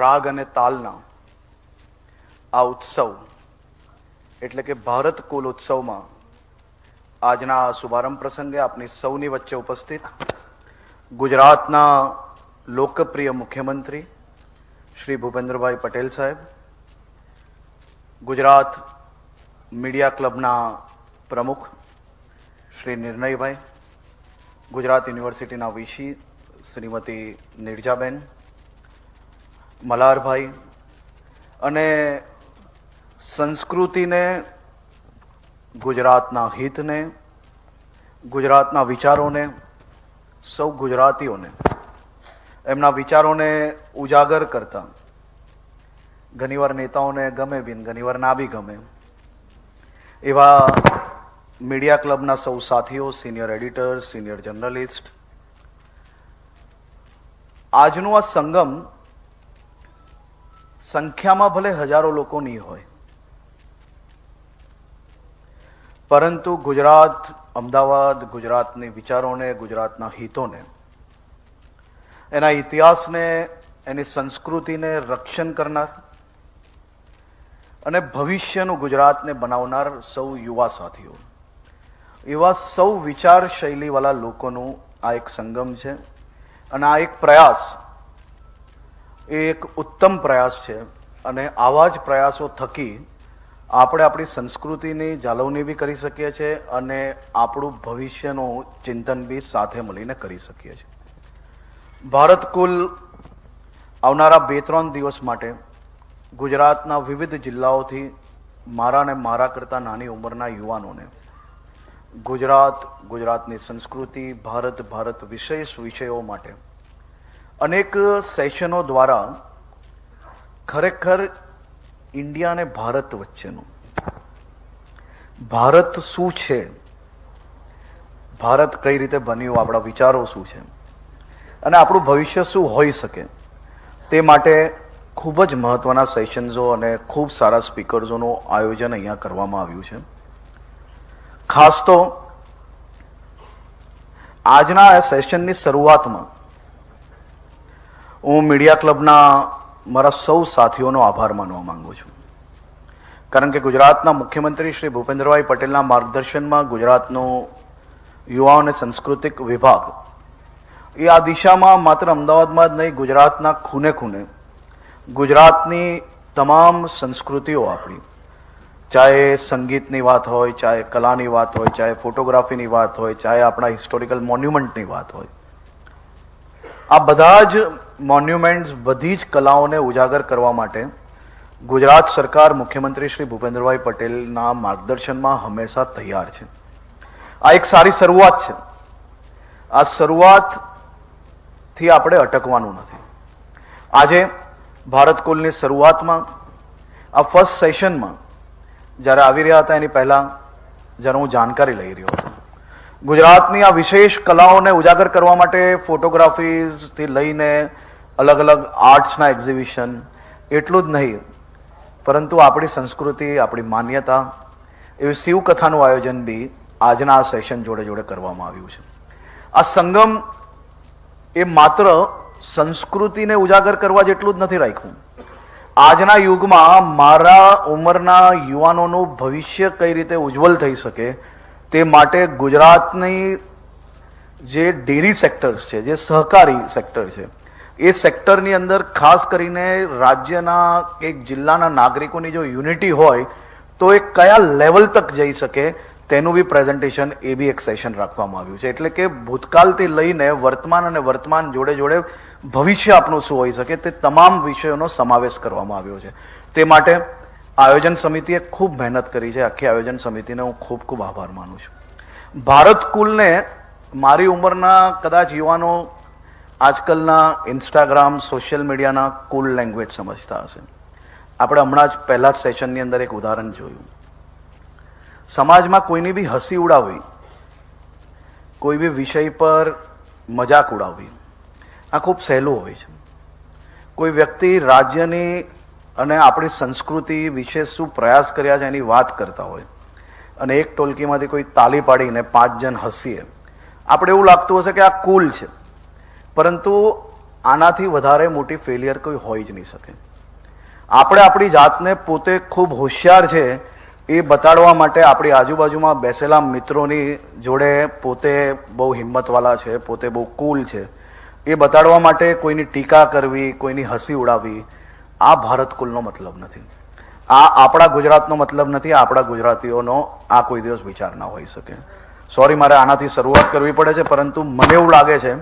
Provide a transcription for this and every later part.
રાગ અને તાલના આ ઉત્સવ, એટલે કે ભારત કુલ ઉત્સવમાં આજના શુભારંભ પ્રસંગે આપની સૌની વચ્ચે ઉપસ્થિત ગુજરાતના લોકપ્રિય મુખ્યમંત્રી શ્રી ભૂપેન્દ્રભાઈ પટેલ સાહેબ, ગુજરાત મીડિયા ક્લબના પ્રમુખ શ્રી નિર્ણયભાઈ, ગુજરાત યુનિવર્સિટીના વીસી શ્રીમતી નિર્જાબેન મલારભાઈ અને સંસ્કૃતિને, ગુજરાતના હિતને, ગુજરાતના વિચારોને, સૌ ગુજરાતીઓને, એમના વિચારોને ઉજાગર કરતા. ઘણીવાર નેતાઓને ગમે બિન, ઘણીવાર ના બી ગમે. એવા મીડિયા ક્લબના સૌ સાથીઓ, સિનિયર એડિટર, સિનિયર જર્નલિસ્ટ. આજનું આ સંગમ સંખ્યામાં ભલે હજારો લોકો નહીં હોય. પરંતુ ગુજરાત, અમદાવાદ, ગુજરાતની વિચારોને, ગુજરાતના હિતોને, એના ઇતિહાસને, એની સંસ્કૃતિને રક્ષણ કરનાર અને ભવિષ્યનું ગુજરાતને બનાવનાર સૌ યુવા સાથીઓ. એવા સૌ વિચાર શૈલીવાળા લોકોનું આ એક સંગમ છે અને આ એક પ્રયાસ એ એક ઉત્તમ પ્રયાસ છે અને આવા જ પ્રયાસો થકી આપણે આપણી સંસ્કૃતિની જાળવણી બી કરી શકીએ છીએ અને આપણું ભવિષ્યનું ચિંતન બી સાથે મળીને કરી શકીએ છીએ. ભારત કુલ આવનારા બે ત્રણ દિવસ માટે ગુજરાતના વિવિધ જિલ્લાઓથી મારા અને મારા કરતાં નાની ઉંમરના યુવાનોને ગુજરાત, ગુજરાતની સંસ્કૃતિ, ભારત ભારત વિશેષ વિષયો માટે અનેક સેશનો દ્વારા ખરેખર ઇન્ડિયા અને ભારત વચ્ચેનું. ભારત શું છે? ભારત કઈ રીતે બન્યું? આપણા વિચારો શું છે? અને આપણું ભવિષ્ય શું હોઈ શકે? તે માટે ખૂબ જ મહત્વના સેશન્સો અને ખૂબ સારા સ્પીકર્સોનું આયોજન અહીંયા કરવામાં આવ્યું છે. ખાસ તો આજના આ સેશનની શરૂઆતમાં હું મીડિયા ક્લબના મારા સૌ સાથીઓનો આભાર માનવા માંગુ છું. કારણ કે ગુજરાતના મુખ્યમંત્રી શ્રી ભૂપેન્દ્રભાઈ પટેલના માર્ગદર્શનમાં ગુજરાતનો યુવા અને સાંસ્કૃતિક વિભાગ એ આ દિશામાં માત્ર અમદાવાદમાં જ નહીં, ગુજરાતના ખૂને ખૂને ગુજરાતની તમામ સંસ્કૃતિઓ આપણી. ચાહે સંગીતની વાત હોય, ચાહે કલાની વાત હોય, ચાહે ફોટોગ્રાફીની વાત હોય, ચાહે આપણા હિસ્ટોરિકલ મોન્યુમેન્ટની વાત હોય. આ બધા જ મોન્યુમેન્ટ્સ બધી જ કલાઓને ઉજાગર કરવા માટે ગુજરાત સરકાર મુખ્યમંત્રી શ્રી ભૂપેન્દ્રભાઈ પટેલના માર્ગદર્શનમાં હંમેશા તૈયાર છે. આ એક સારી શરૂઆત છે. આ શરૂઆતથી આપણે અટકવાનું નથી. આજે ભારત કુલની શરૂઆતમાં, આ ફર્સ્ટ સેશનમાં જ્યારે આવી રહ્યા હતા એની પહેલાં જ્યારે હું જાણકારી લઈ રહ્યો હતો. ગુજરાતની આ વિશેષ કલાઓને ઉજાગર કરવા માટે ફોટોગ્રાફીઝથી લઈને અલગ અલગ આર્ટ્સના એક્ઝિબિશન, એટલું જ નહીં, પરંતુ આપણી સંસ્કૃતિ, આપણી માન્યતા, એવી શિવકથાનું આયોજન બી આજના આ સેશન જોડે જોડે કરવામાં આવ્યું છે. આ સંગમ એ માત્ર સંસ્કૃતિને ઉજાગર કરવા જેટલું જ નથી રાખ્યું. આજના યુગમાં મારા ઉંમરના યુવાનોનું ભવિષ્ય કઈ રીતે ઉજ્જવલ થઈ શકે તે માટે ગુજરાતની જે ડેરી સેક્ટર્સ છે, જે સહકારી સેક્ટર છે, એ સેક્ટરની અંદર ખાસ કરીને રાજ્યના એક જિલ્લાના નાગરિકોની જો યુનિટી હોય, તો એ કયા લેવલ તક જઈ શકે તેનું બી પ્રેઝન્ટેશન એ બી એક સેશન રાખવામાં આવ્યું છે. એટલે કે ભૂતકાળથી લઈને વર્તમાન અને વર્તમાન જોડે જોડે ભવિષ્ય આપણું શું હોઈ શકે તે તમામ વિષયોનો સમાવેશ કરવામાં આવ્યો છે. તે માટે આયોજન સમિતિએ ખૂબ મહેનત કરી છે. આખી આયોજન સમિતિને હું ખૂબ ખૂબ આભાર માનું છું. ભારત કુલને મારી ઉંમરના કદાચ યુવાનો આજકાલના ઇન્સ્ટાગ્રામ, સોશિયલ મીડિયાના કુલ લેંગ્વેજ સમજતા હશે. આપણે હમણાં જ પહેલા જ સેશનની અંદર એક ઉદાહરણ જોયું. સમાજમાં કોઈની બી હસી ઉડાવવી, કોઈ બી વિષય પર મજાક ઉડાવવી, આ ખૂબ સહેલું હોય છે. કોઈ વ્યક્તિ રાજ્યની અને આપણી સંસ્કૃતિ વિશે શું પ્રયાસ કર્યા છે એની વાત કરતા હોય. અને એક ટોલકીમાંથી કોઈ તાલી પાડીને પાંચ જણ હસીએ. આપણે એવું લાગતું હશે કે આ કુલ છે. પરંતુ આનાથી વધારે મોટી ફેલિયર કોઈ હોઈ જ નહીં શકે. આપણે આપણી જાતને પોતે ખૂબ હોશિયાર છે એ બતાડવા માટે આપણી આજુબાજુમાં બેસેલા મિત્રોની જોડે પોતે બહુ હિંમતવાલા છે, પોતે બહુ કુલ છે. એ બતાડવા માટે કોઈની ટીકા કરવી, કોઈની હસી ઉડાવવી આ ભારત કુલનો મતલબ નથી. આ આપણા ગુજરાતનો મતલબ નથી, આપણા ગુજરાતીઓનો આ કોઈ દિવસ વિચાર ના હોઈ શકે. સોરી મારે આનાથી શરૂઆત કરવી પડે છે, પરંતુ મને એવું લાગે છે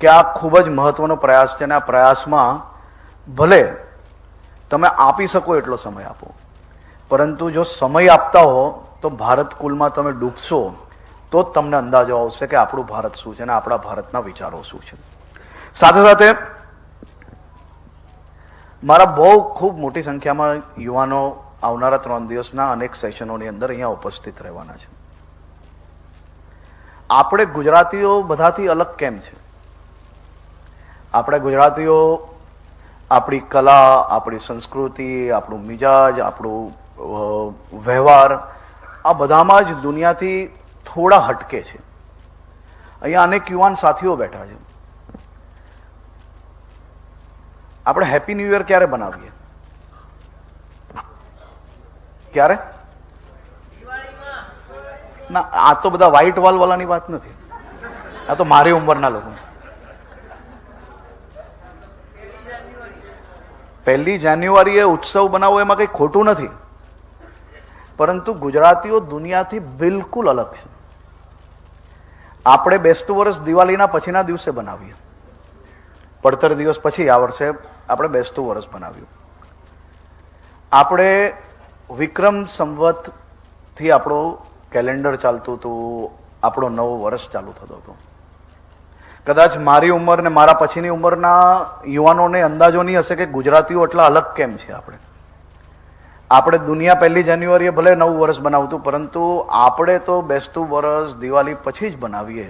કે આ ખૂબ જ મહત્વનો પ્રયાસ છે અને આ પ્રયાસમાં ભલે તમે આપી શકો એટલો સમય આપો, પરંતુ જો સમય આપતા હો, તો ભારત કુલમાં તમે ડૂબશો, તો જ તમને અંદાજો આવશે કે આપણું ભારત શું છે અને આપણા ભારતના વિચારો શું છે. સાથે સાથે મારા બહુ ખૂબ મોટી સંખ્યામાં યુવાનો આવનારા ત્રણ દિવસના અનેક સેશનોની અંદર અહીંયા ઉપસ્થિત રહેવાના છે. આપણે ગુજરાતીઓ બધાથી અલગ કેમ છે? આપણે ગુજરાતીઓ, આપણી કલા, આપણી સંસ્કૃતિ, આપણું મિજાજ, આપણું વ્યવહાર, આ બધામાં જ દુનિયાથી થોડા હટકે છે. અહીંયા અનેક યુવાન સાથીઓ બેઠા છે. આપણે હેપી ન્યૂ યર ક્યારે બનાવીએ? ક્યારે? ના, આ તો બધા વ્હાઈટ વાલ વાળાની વાત નથી. આ તો મારી ઉંમરના લોકો પહેલી જાન્યુઆરીએ ઉત્સવ બનાવવો એમાં કંઈ ખોટું નથી. પરંતુ ગુજરાતીઓ દુનિયાથી બિલકુલ અલગ છે. આપણે બેસતું વર્ષ દિવાળીના પછીના દિવસે બનાવીએ. પડતર દિવસ પછી આ વર્ષે આપણે બેસતું વર્ષ બનાવ્યું. આપણે વિક્રમ સંવતથી આપણું કેલેન્ડર ચાલતું હતું, આપણો નવો વર્ષ ચાલુ થતો હતો. કદાચ મારી ઉંમર ને મારા પછીની ઉંમરના યુવાનોને અંદાજો નહીં હશે કે ગુજરાતીઓ એટલા અલગ કેમ છે આપણે. આપણે દુનિયા પહેલી જાન્યુઆરીએ ભલે નવું વર્ષ બનાવતું, પરંતુ આપણે તો બેસતું વર્ષ દિવાળી પછી જ બનાવીએ.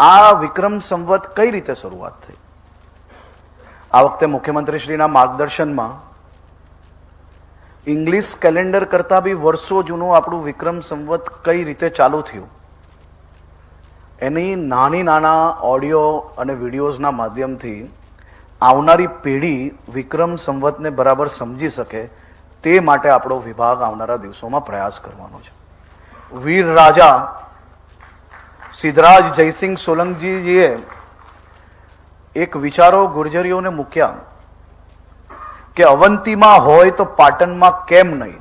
આ વિક્રમ સંવત કઈ રીતે શરૂઆત થઈ? આ વખતે મુખ્યમંત્રીશ્રીના માર્ગદર્શનમાં ઇંગ્લિશ કેલેન્ડર કરતા બી વર્ષો જૂનું આપણું વિક્રમ સંવત કઈ રીતે ચાલુ થયું? એની નાની નાના ઓડિયો અને વિડીયોઝના માધ્યમથી આવનારી પેઢી વિક્રમ સંવતને બરાબર સમજી શકે તે માટે આપણો વિભાગ આવનારા દિવસોમાં પ્રયાસ કરવાનો છે. વીર રાજા સિદ્ધરાજ જયસિંહ સોલંકીજીએ એક વિચારો ગુર્જરીઓને મૂક્યા કે અવંતીમાં હોય તો પાટણમાં કેમ નહીં?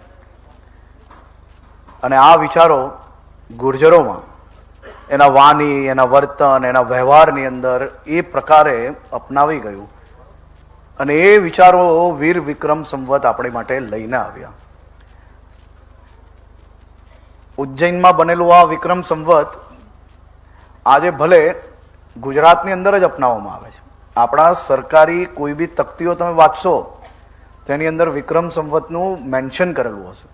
અને આ વિચારો ગુર્જરોમાં, એના વાણી, એના વર્તન, એના વ્યવહારની અંદર એ પ્રકારે અપનાવી ગયું. અને એ વિચારો વીર વિક્રમ સંવત આપણી માટે લઈને આવ્યા. ઉજ્જૈનમાં બનેલું આ વિક્રમ સંવત આજે ભલે ગુજરાતની અંદર જ અપનાવવામાં આવે છે. આપણા સરકારી કોઈ બી તકતીઓ તમે વાંચશો, તેની અંદર વિક્રમ સંવતનું મેન્શન કરેલું હશે.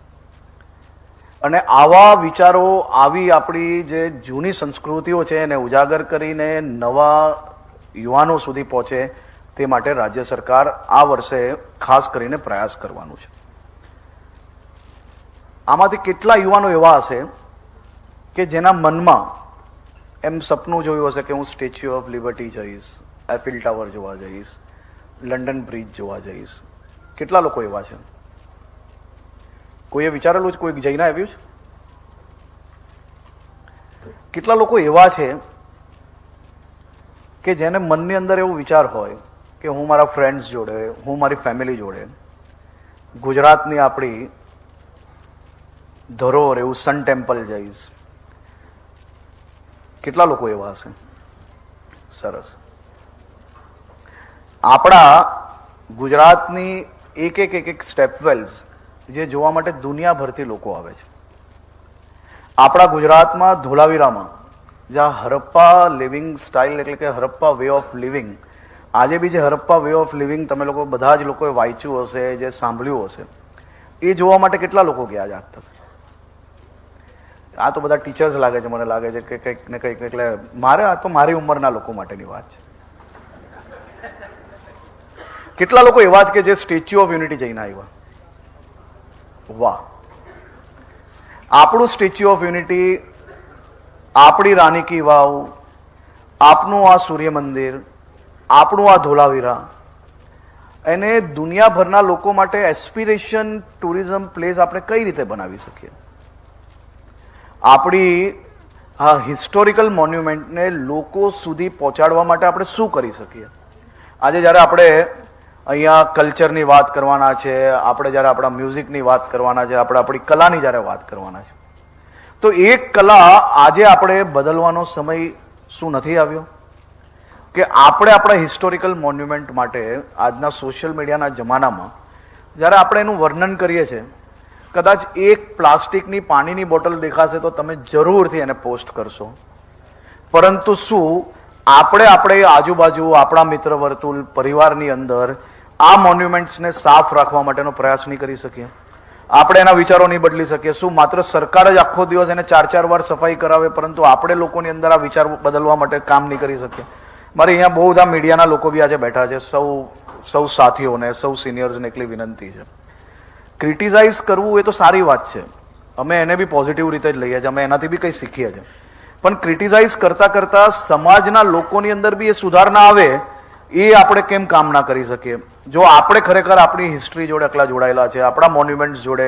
અને આવા વિચારો, આવી આપણી જે જૂની સંસ્કૃતિઓ છે, એને ઉજાગર કરીને નવા યુવાનો સુધી પહોંચે, તે માટે રાજ્ય સરકાર આ વર્ષે ખાસ કરીને પ્રયાસ કરવાનું છે. આમાંથી કેટલા યુવાનો એવા હશે કે જેના મનમાં એમ સપનું જોયું હશે કે હું સ્ટેચ્યુ ઓફ લિબર્ટી જઈશ એફિલ ટાવર જોવા જઈશ લંડન બ્રિજ જોવા જઈશ. કેટલા લોકો એવા છે? કોઈએ વિચારેલું છે? કોઈ જઈને આવ્યું છે? કેટલા લોકો એવા છે કે જેને મનની અંદર એવો વિચાર હોય કે હું મારા ફ્રેન્ડ્સ જોડે, હું મારી ફેમિલી જોડે, ગુજરાતની આપણી ધરોહર એવું સન ટેમ્પલ જઈશ. કેટલા લોકો એવા હશે? સરસ. આપણા ગુજરાતની એક એક એક એક સ્ટેપવેલ્સ જે જોવા માટે દુનિયાભરથી લોકો આવે છે. આપણા ગુજરાતમાં ધોલાવીરામાં જ્યાં હરપ્પા લિવિંગ સ્ટાઇલ એટલે કે હરપ્પા વે ઓફ લિવિંગ આજે બી જે હરપ્પા વે ઓફ લિવિંગ તમે લોકો બધા જ લોકોએ વાંચ્યું હશે, જે સાંભળ્યું હશે, એ જોવા માટે કેટલા લોકો ગયા છે આજ તક? આ તો બધા ટીચર્સ લાગે છે, મને લાગે છે કે કંઈક ને કંઈક એટલે મારે આ તો મારી ઉંમરના લોકો માટેની વાત છે. કેટલા લોકો એવા જ કે જે સ્ટેચ્યુ ઓફ યુનિટી જઈને આવ્યા? વાહ. આપણું સ્ટેચ્યુ ઓફ યુનિટી, આપણી રાની કી વાવ, આપનું આ સૂર્ય મંદિર, આપણું આ ધોલાવીરા, એને દુનિયાભરના લોકો માટે એસ્પિરેશન ટુરિઝમ પ્લેસ આપણે કઈ રીતે બનાવી શકીએ? આપણી આ હિસ્ટોરિકલ મોન્યુમેન્ટને લોકો સુધી પહોંચાડવા માટે આપણે શું કરી શકીએ? આજે જ્યારે આપણે અહીંયા કલ્ચરની વાત કરવાના છે, આપણે જ્યારે આપણા મ્યુઝિકની વાત કરવાના છે, આપણે આપણી કલાની જ્યારે વાત કરવાના છે. તો એ કલા આજે આપણે બદલવાનો સમય શું નથી આવ્યો? કે આપણે આપણા હિસ્ટોરિકલ મોન્યુમેન્ટ માટે આજના સોશિયલ મીડિયાના જમાનામાં જ્યારે આપણે એનું વર્ણન કરીએ છીએ, કદાચ એક પ્લાસ્ટિકની પાણીની બોટલ દેખાશે તો તમે જરૂરથી એને પોસ્ટ કરશો. પરંતુ શું આપણે આપણે આજુબાજુ આપણા મિત્ર વર્તુળ, પરિવારની અંદર આ મોન્યુમેન્ટ્સને સાફ રાખવા માટેનો પ્રયાસ નહીં કરી શકીએ. આપણે એના વિચારો નહીં બદલી શકીએ. શું માત્ર સરકાર જ આખો દિવસ એને ચાર ચાર વાર સફાઈ કરાવે, પરંતુ આપણે લોકોની અંદર આ વિચાર બદલવા માટે કામ નહીં કરી શકીએ. મારે અહીંયા બહુ બધા મીડિયાના લોકો બી આજે બેઠા છે. સૌ સૌ સાથીઓને, સૌ સિનિયર્સને એટલી વિનંતી છે. ક્રિટિસાઇઝ કરવું એ તો સારી વાત છે. અમે એને બી પોઝિટિવ રીતે જ લઈએ છીએ. અમે એનાથી બી કંઈ શીખીએ છીએ. પણ ક્રિટિસાઇઝ કરતાં કરતાં સમાજના લોકોની અંદર બી એ સુધારણા આવે, એ આપણે કેમ કામ ના કરી શકીએ? જો આપણે ખરેખર આપણી હિસ્ટ્રી જોડે એકલા જોડાયેલા છે, આપણા મોન્યુમેન્ટ્સ જોડે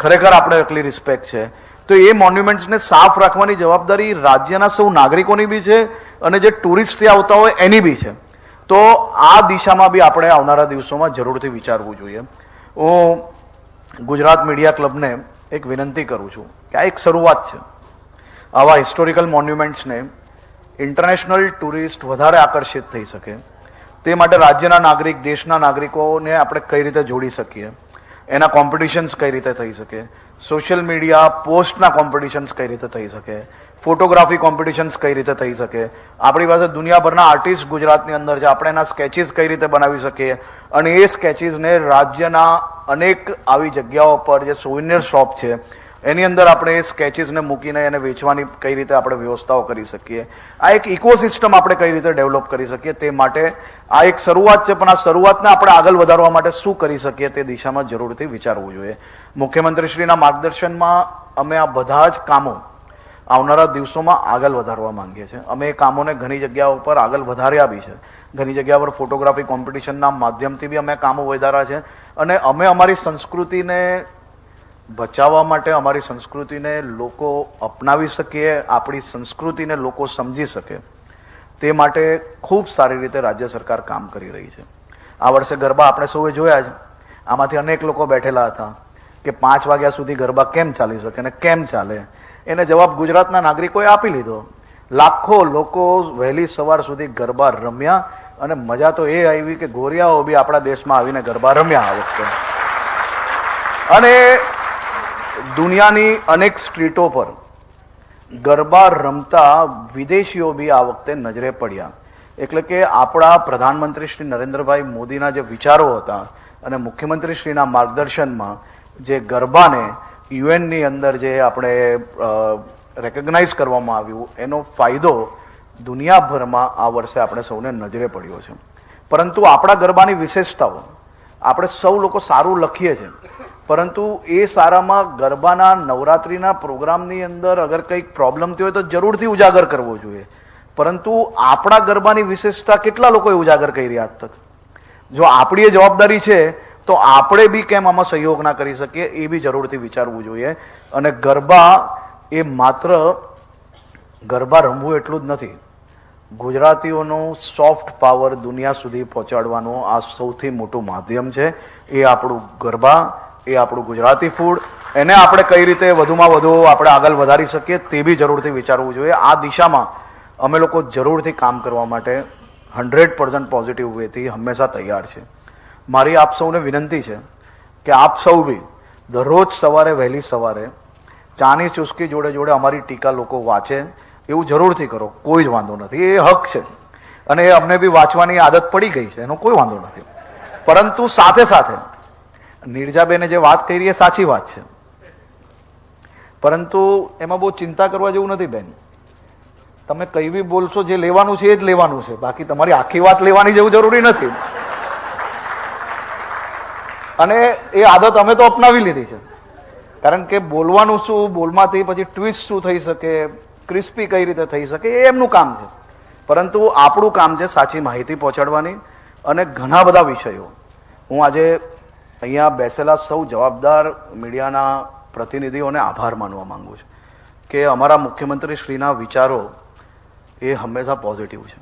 ખરેખર આપણે એટલી રિસ્પેક્ટ છે, તો એ મોન્યુમેન્ટ્સને સાફ રાખવાની જવાબદારી રાજ્યના સૌ નાગરિકોની બી છે અને જે ટુરિસ્ટથી આવતા હોય એની બી છે. તો આ દિશામાં બી આપણે આવનારા દિવસોમાં જરૂરથી વિચારવું જોઈએ. હું ગુજરાત મીડિયા ક્લબને એક વિનંતી કરું છું કે આ એક શરૂઆત છે. આવા હિસ્ટોરિકલ મોન્યુમેન્ટ્સને ઇન્ટરનેશનલ ટુરિસ્ટ વધારે આકર્ષિત થઈ શકે. તે માટે રાજ્યના નાગરિક, દેશના નાગરિકોને આપણે કઈ રીતે જોડી શકીએ? એના કોમ્પિટિશન્સ કઈ રીતે થઈ શકે? સોશિયલ મીડિયા પોસ્ટના કોમ્પિટિશન્સ કઈ રીતે થઈ શકે? ફોટોગ્રાફી કોમ્પિટિશન્સ કઈ રીતે થઈ શકે? આપણી પાસે દુનિયાભરના આર્ટિસ્ટ ગુજરાતની અંદર છે, આપણે એના સ્કેચીસ કઈ રીતે બનાવી શકીએ? અને એ સ્કેચીસને રાજ્યના અનેક આવી જગ્યાઓ પર જે સોવિનિયર શોપ છે એની અંદર આપણે એ સ્કેચીસને મૂકીને એને વેચવાની કઈ રીતે આપણે વ્યવસ્થાઓ કરી શકીએ, આ એક ઇકોસિસ્ટમ આપણે કઈ રીતે ડેવલપ કરી શકીએ તે માટે આ એક શરૂઆત છે, પણ આ શરૂઆતને આપણે આગળ વધારવા માટે શું કરી શકીએ તે દિશામાં જરૂરથી વિચારવું જોઈએ. મુખ્યમંત્રીશ્રીના માર્ગદર્શનમાં અમે આ બધા જ કામો આવનારા દિવસોમાં આગળ વધારવા માંગીએ છીએ. અમે એ કામોને ઘણી જગ્યાઓ પર આગળ વધાર્યા બી છે. ઘણી જગ્યા પર ફોટોગ્રાફી કોમ્પિટિશનના માધ્યમથી બી અમે કામો વધાર્યા છે. અને અમે અમારી સંસ્કૃતિને બચાવવા માટે અમારી સંસ્કૃતિને લોકો અપનાવી શકીએ, આપણી સંસ્કૃતિને લોકો સમજી શકે. તે માટે ખૂબ સારી રીતે રાજ્ય સરકાર કામ કરી રહી છે. આ વર્ષે ગરબા આપણે સૌએ જોયા છે. આમાંથી અનેક લોકો બેઠેલા હતા કે પાંચ વાગ્યા સુધી ગરબા કેમ ચાલી શકે અને કેમ ચાલે. એને જવાબ ગુજરાતના નાગરિકોએ આપી લીધો. લાખો લોકો વહેલી સવાર સુધી ગરબા રમ્યા અને મજા તો એ આવી કે ગોરિયાઓ બી આપણા દેશમાં આવીને ગરબા રમ્યા આ વખતે. અને દુનિયાની અનેક સ્ટ્રીટો પર ગરબા રમતા વિદેશીઓ બી આ વખતે નજરે પડ્યા. એટલે કે આપણા પ્રધાનમંત્રી શ્રી નરેન્દ્રભાઈ મોદીના જે વિચારો હતા અને મુખ્યમંત્રી શ્રીના માર્ગદર્શનમાં જે ગરબાને યુએનની અંદર જે આપણે રેકગ્નાઇઝ કરવામાં આવ્યું, એનો ફાયદો દુનિયાભરમાં આ વર્ષે આપણે સૌને નજરે પડ્યો છે. પરંતુ આપણા ગરબાની વિશેષતાઓ, આપણે સૌ લોકો સારું લખીએ છીએ. પરંતુ એ સારામાં ગરબાના નવરાત્રિના પ્રોગ્રામની અંદર અગર કંઈક પ્રોબ્લેમ થયો હોય તો જરૂરથી ઉજાગર કરવો જોઈએ. પરંતુ આપણા ગરબાની વિશેષતા કેટલા લોકોએ ઉજાગર કરી આજ તક? જો આપણી એ જવાબદારી છે, તો આપણે બી કેમ આમાં સહયોગ ના કરી શકીએ એ બી જરૂરથી વિચારવું જોઈએ. અને ગરબા એ માત્ર ગરબા રમવું એટલું જ નથી. ગુજરાતીઓનો સોફ્ટ પાવર દુનિયા સુધી પહોંચાડવાનું આ સૌથી મોટું માધ્યમ છે. એ આપણું ગરબા એ આપણું ગુજરાતી ફૂડ એને આપણે કઈ રીતે વધુમાં વધુ આપણે આગળ વધારી શકીએ તે બી જરૂરથી વિચારવું જોઈએ. આ દિશામાં અમે લોકો જરૂરથી કામ કરવા માટે હંડ્રેડ પર્સન્ટ પોઝિટિવ વેથી હંમેશા તૈયાર છે. મારી આપ સૌને વિનંતી છે કે આપ સૌ બી દરરોજ સવારે, વહેલી સવારે ચાની ચુસ્કી જોડે જોડે અમારી ટીકા લોકો વાંચે એવું જરૂરથી કરો. કોઈ જ વાંધો નથી. એ હક છે. અને એ અમને બી વાંચવાની આદત પડી ગઈ છે. એનો કોઈ વાંધો નથી. પરંતુ સાથે સાથે નીરજાબેને જે વાત કરી એ સાચી વાત છે. પરંતુ એમાં બહુ ચિંતા કરવા જેવું નથી બેન. તમે કઈ બી બોલશો, જે લેવાનું છે એ જ લેવાનું છે. બાકી તમારી આખી વાત લેવાની જેવું જરૂરી નથી. અને એ આદત અમે તો અપનાવી લીધી છે. કારણ કે બોલવાનું શું, બોલમાંથી પછી ટ્વિસ્ટ શું થઈ શકે, ક્રિસ્પી કઈ રીતે થઈ શકે, એ એમનું કામ છે. પરંતુ આપણું કામ છે સાચી માહિતી પહોંચાડવાની અને ઘણા બધા વિષયો. હું આજે અહીંયા બેસેલા સૌ જવાબદાર મીડિયાના પ્રતિનિધિઓને આભાર માનવા માંગુ છું કે અમારા મુખ્યમંત્રી શ્રીના વિચારો એ હંમેશા પોઝિટિવ છે.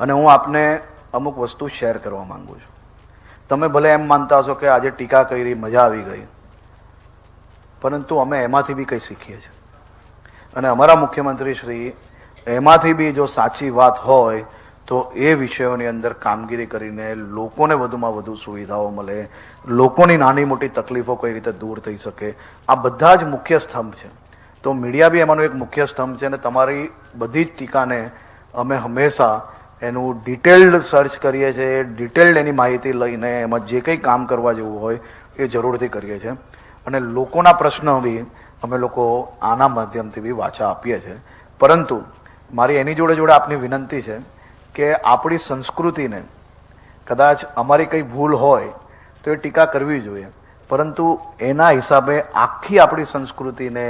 અને હું આપને અમુક વસ્તુ શેર કરવા માંગુ છું. તમે ભલે એમ માનતા હશો કે આજે ટીકા કરી, મજા આવી ગઈ, પરંતુ અમે એમાંથી બી કંઈ શીખીએ છીએ. અને અમારા મુખ્યમંત્રી શ્રી એમાંથી બી જો સાચી વાત હોય તો એ વિષયોની અંદર કામગીરી કરીને લોકોને વધુમાં વધુ સુવિધાઓ મળે, લોકોની નાની મોટી તકલીફો કઈ રીતે દૂર થઈ શકે, આ બધા જ મુખ્ય સ્તંભ છે. તો મીડિયા બી એમાંનો એક મુખ્ય સ્તંભ છે અને તમારી બધી જ ટીકાને અમે હંમેશા એનું ડિટેલ્ડ સર્ચ કરીએ છીએ, ડિટેલ્ડ એની માહિતી લઈને એમાં જે કંઈ કામ કરવા જેવું હોય એ જરૂરથી કરીએ છીએ. અને લોકોના પ્રશ્નો બી અમે લોકો આના માધ્યમથી બી વાચા આપીએ છીએ. પરંતુ મારી એની જોડે જોડે આપની વિનંતી છે કે આપણી સંસ્કૃતિને કદાચ અમારી કંઈ ભૂલ હોય તો એ ટીકા કરવી જોઈએ. પરંતુ એના હિસાબે આખી આપણી સંસ્કૃતિને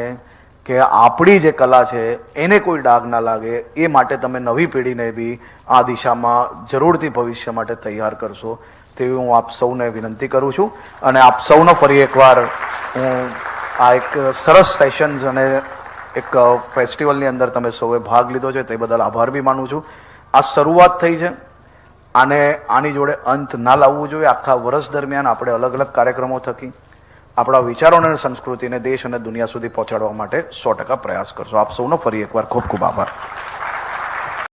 કે આપણી જે કલા છે, એને કોઈ ડાઘ ના લાગે, એ માટે તમે નવી પેઢીને બી આ દિશામાં જરૂરથી ભવિષ્ય માટે તૈયાર કરશો તેવી હું આપ સૌને વિનંતી કરું છું. અને આપ સૌનો ફરી એકવાર હું આ એક સરસ સેશન્સ અને એક ફેસ્ટિવલની અંદર તમે સૌએ ભાગ લીધો છે, તે બદલ આભાર બી માનું છું. આ શરૂઆત થઈ છે. આને આની જોડે અંત ના લાવવું જોઈએ. આખા વર્ષ દરમિયાન આપણે અલગ અલગ કાર્યક્રમો થકી, આપણા વિચારોને અને સંસ્કૃતિને દેશ અને દુનિયા સુધી પહોંચાડવા માટે સો ટકા પ્રયાસ કરશો. આપ સૌનો ફરી એકવાર ખૂબ ખૂબ આભાર.